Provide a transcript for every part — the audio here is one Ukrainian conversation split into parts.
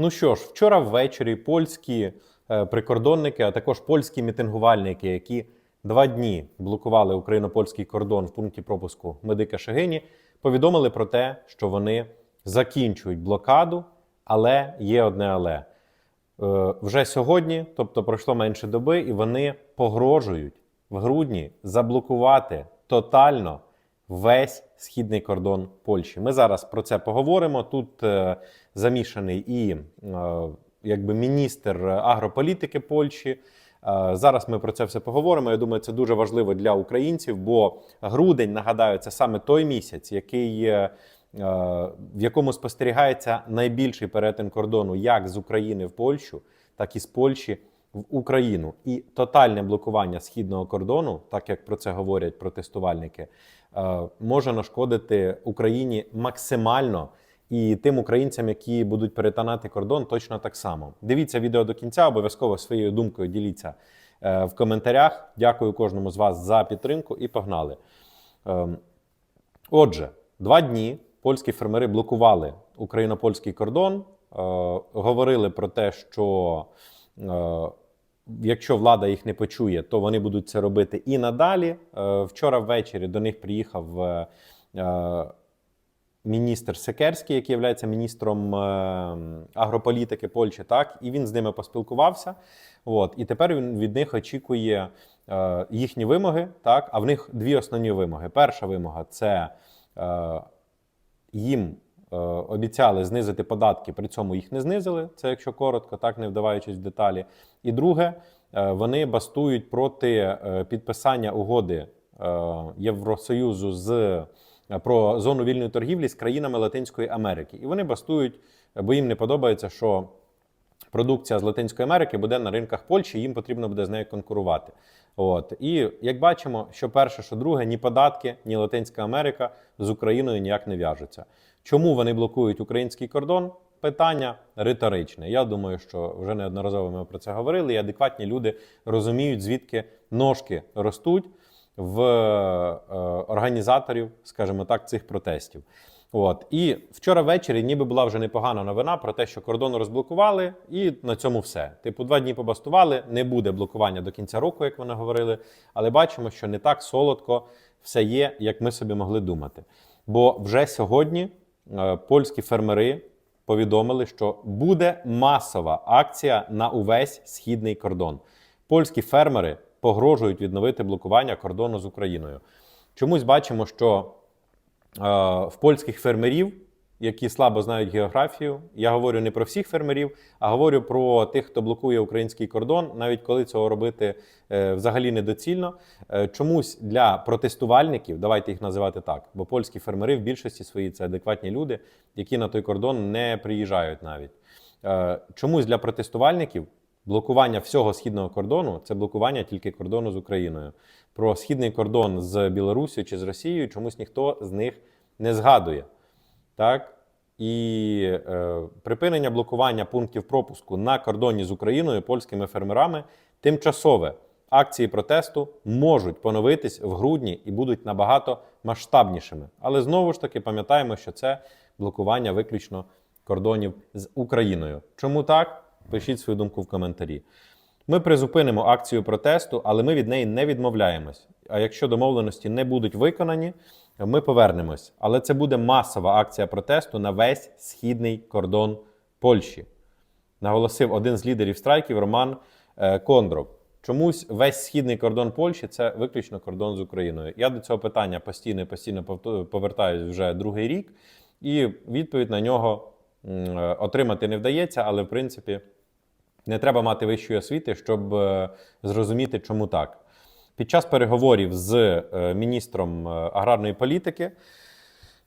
Ну що ж, вчора ввечері польські е, прикордонники, а також польські мітингувальники, які два дні блокували україно-польський кордон в пункті пропуску Медика Шегині, повідомили про те, що вони закінчують блокаду, але є одне але. Е, Вже сьогодні, тобто пройшло менше доби, і вони погрожують в грудні заблокувати тотально весь східний кордон Польщі. Ми зараз про це поговоримо. Тут е, замішаний і е, якби міністр агрополітики Польщі. Е, Зараз ми про це все поговоримо. Я думаю, це дуже важливо для українців, бо грудень, нагадаю, це саме той місяць, який, е, в якому спостерігається найбільший перетин кордону як з України в Польщу, так і з Польщі в Україну. І тотальне блокування східного кордону, так як про це говорять протестувальники, може нашкодити Україні максимально. І тим українцям, які будуть перетинати кордон, точно так само. Дивіться відео до кінця, обов'язково своєю думкою діліться е, в коментарях. Дякую кожному з вас за підтримку і погнали. Ем, Отже, два дні польські фермери блокували україно-польський кордон, е, говорили про те, що е, якщо влада їх не почує, то вони будуть це робити і надалі. Е, вчора ввечері до них приїхав. е, е, міністр Секерський, який є міністром агрополітики Польщі, так і він з ними поспілкувався. От і тепер він від них очікує їхні вимоги. Так, а в них дві основні вимоги. Перша вимога це їм обіцяли знизити податки, при цьому їх не знизили. Це якщо коротко, так не вдаваючись в деталі. І друге, е, вони бастують проти е, підписання угоди е, Євросоюзу з е, про зону вільної торгівлі з країнами Латинської Америки. І вони бастують, бо їм не подобається, що продукція з Латинської Америки буде на ринках Польщі, їм потрібно буде з нею конкурувати. От і як бачимо, що перше, що друге, ні податки, ні Латинська Америка з Україною ніяк не в'яжуться. Чому вони блокують український кордон? Питання риторичне. Я думаю, що вже неодноразово ми про це говорили. І адекватні люди розуміють, звідки ножки ростуть в е, організаторів, скажімо так, цих протестів. От і вчора ввечері ніби була вже непогана новина про те, що кордон розблокували, і на цьому все. Типу, два дні побастували, не буде блокування до кінця року, як вони говорили. Але бачимо, що не так солодко все є, як ми собі могли думати. Бо вже сьогодні польські фермери повідомили, що буде масова акція на увесь східний кордон. Польські фермери погрожують відновити блокування кордону з Україною. Чомусь бачимо, що е, в польських фермерів, які слабо знають географію, я говорю не про всіх фермерів, а говорю про тих, хто блокує український кордон, навіть коли цього робити е, взагалі недоцільно. Е, чомусь для протестувальників, давайте їх називати так, бо польські фермери в більшості своїй це адекватні люди, які на той кордон не приїжджають навіть. Е, чомусь для протестувальників блокування всього східного кордону це блокування тільки кордону з Україною. Про східний кордон з Білорусією чи з Росією чомусь ніхто з них не згадує. Так? І е, припинення блокування пунктів пропуску на кордоні з Україною польськими фермерами тимчасове. Акції протесту можуть поновитись в грудні і будуть набагато масштабнішими. Але знову ж таки пам'ятаємо, що це блокування виключно кордонів з Україною. Чому так? Пишіть свою думку в коментарі. Ми призупинимо акцію протесту, але ми від неї не відмовляємось. А якщо домовленості не будуть виконані, ми повернемось. Але це буде масова акція протесту на весь східний кордон Польщі. Наголосив один з лідерів страйків Роман е, Кондров. Чомусь весь східний кордон Польщі це виключно кордон з Україною. Я до цього питання постійно і постійно повертаюсь вже другий рік, і відповідь на нього е, отримати не вдається, але в принципі не треба мати вищої освіти, щоб е, зрозуміти, чому так. Під час переговорів з е, міністром е, аграрної політики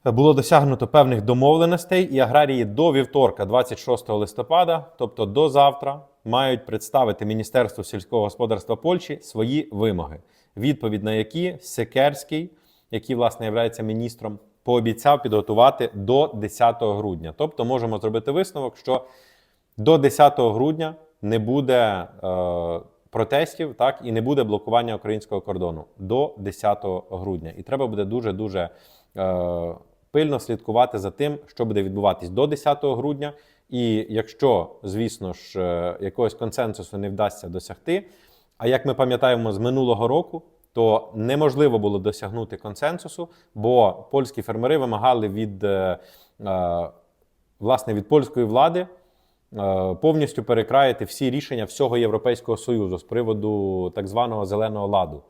було досягнуто певних домовленостей, і аграрії до вівторка, 26 листопада, тобто до завтра, мають представити Міністерству сільського господарства Польщі свої вимоги, відповідь на які Секерський, який власне є міністром, пообіцяв підготувати до 10 грудня. Тобто можемо зробити висновок, що до 10 грудня не буде е, протестів, так і не буде блокування українського кордону до 10 грудня. І треба буде дуже дуже е, пильно слідкувати за тим, що буде відбуватись до 10 грудня, І якщо, звісно ж, е, якогось консенсусу не вдасться досягти, а як ми пам'ятаємо з минулого року, то неможливо було досягнути консенсусу, бо польські фермери вимагали від е, е, власне від польської влади повністю перекраїти всі рішення всього Європейського Союзу з приводу так званого зеленого ладу.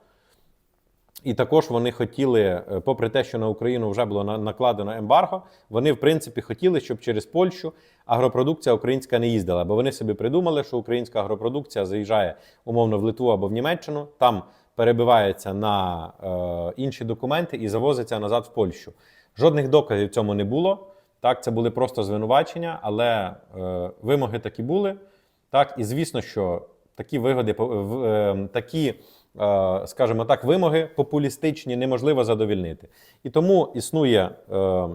І також вони хотіли, е, попри те, що на Україну вже було накладено ембарго, вони в принципі хотіли, щоб через Польщу агропродукція українська не їздила. Бо вони собі придумали, що українська агропродукція заїжджає умовно в Литву або в Німеччину, там перебивається на е, інші документи і завозиться назад в Польщу. Жодних доказів цьому не було. Так, це були просто звинувачення, але е, вимоги такі були. Так, і звісно, що такі вигоди, по- е, такі, е, скажімо так, вимоги популістичні неможливо задовільнити. І тому існує е,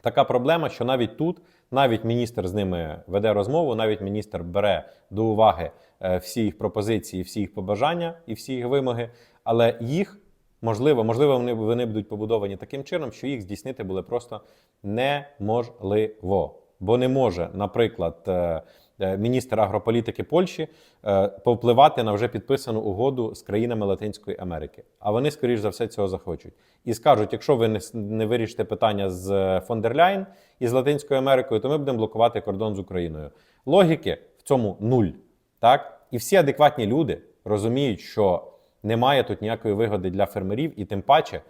така проблема, що навіть тут, навіть міністр з ними веде розмову, навіть міністр бере до уваги е, всі їх пропозиції, всі їх побажання і всі їх вимоги, але їх можливо, можливо, вони, вони будуть побудовані таким чином, що їх здійснити буде просто неможливо. Бо не може, наприклад, е, е, міністр агрополітики Польщі е, повпливати на вже підписану угоду з країнами Латинської Америки. А вони, скоріш за все, цього захочуть. І скажуть: якщо ви не, вирішите питання з е, фон і з Латинською Америкою, то ми будемо блокувати кордон з Україною. Логіки в цьому нуль. Так? І всі адекватні люди розуміють, що немає тут ніякої вигоди для фермерів, і тим паче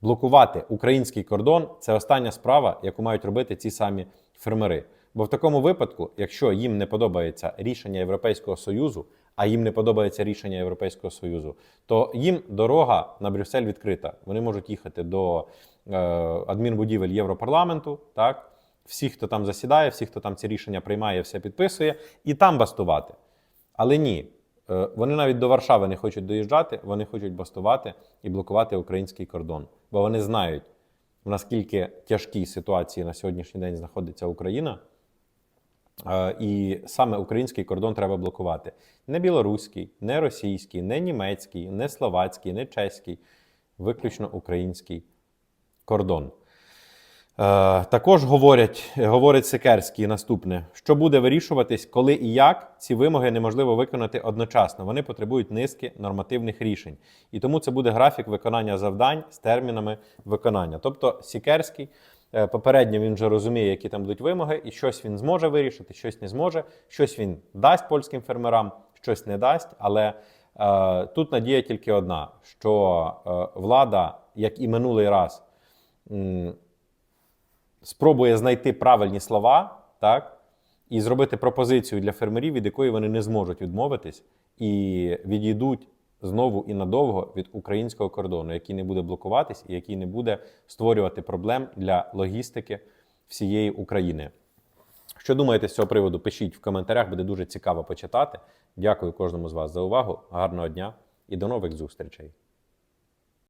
блокувати український кордон це остання справа, яку мають робити ці самі фермери. Бо в такому випадку, якщо їм не подобається рішення Європейського Союзу, а їм не подобається рішення Європейського Союзу, то їм дорога на Брюссель відкрита. Вони можуть їхати до е, адмінбудівель Європарламенту, так всі, хто там засідає, всі, хто там ці рішення приймає, все підписує, і там бастувати. Але ні, вони навіть до Варшави не хочуть доїжджати, вони хочуть бастувати і блокувати український кордон. Бо вони знають, наскільки тяжкій ситуації на сьогоднішній день знаходиться Україна. Е, І саме український кордон треба блокувати. Не білоруський, не російський, не німецький, не словацький, не чеський, виключно український кордон. Е, також говорять, говорить Секерський наступне, що буде вирішуватись, коли і як ці вимоги неможливо виконати одночасно. Вони потребують низки нормативних рішень. І тому це буде графік виконання завдань з термінами виконання. Тобто Сікерський е, попередньо він вже розуміє, які там будуть вимоги, і щось він зможе вирішити, щось не зможе, щось він дасть польським фермерам, щось не дасть. Але е, тут надія тільки одна: що е, влада, як і минулий раз, спробує знайти правильні слова, так, і зробити пропозицію для фермерів, від якої вони не зможуть відмовитись, і відійдуть знову і надовго від українського кордону, який не буде блокуватись і який не буде створювати проблем для логістики всієї України. Що думаєте з цього приводу? Пишіть в коментарях, буде дуже цікаво почитати. Дякую кожному з вас за увагу. Гарного дня і до нових зустрічей!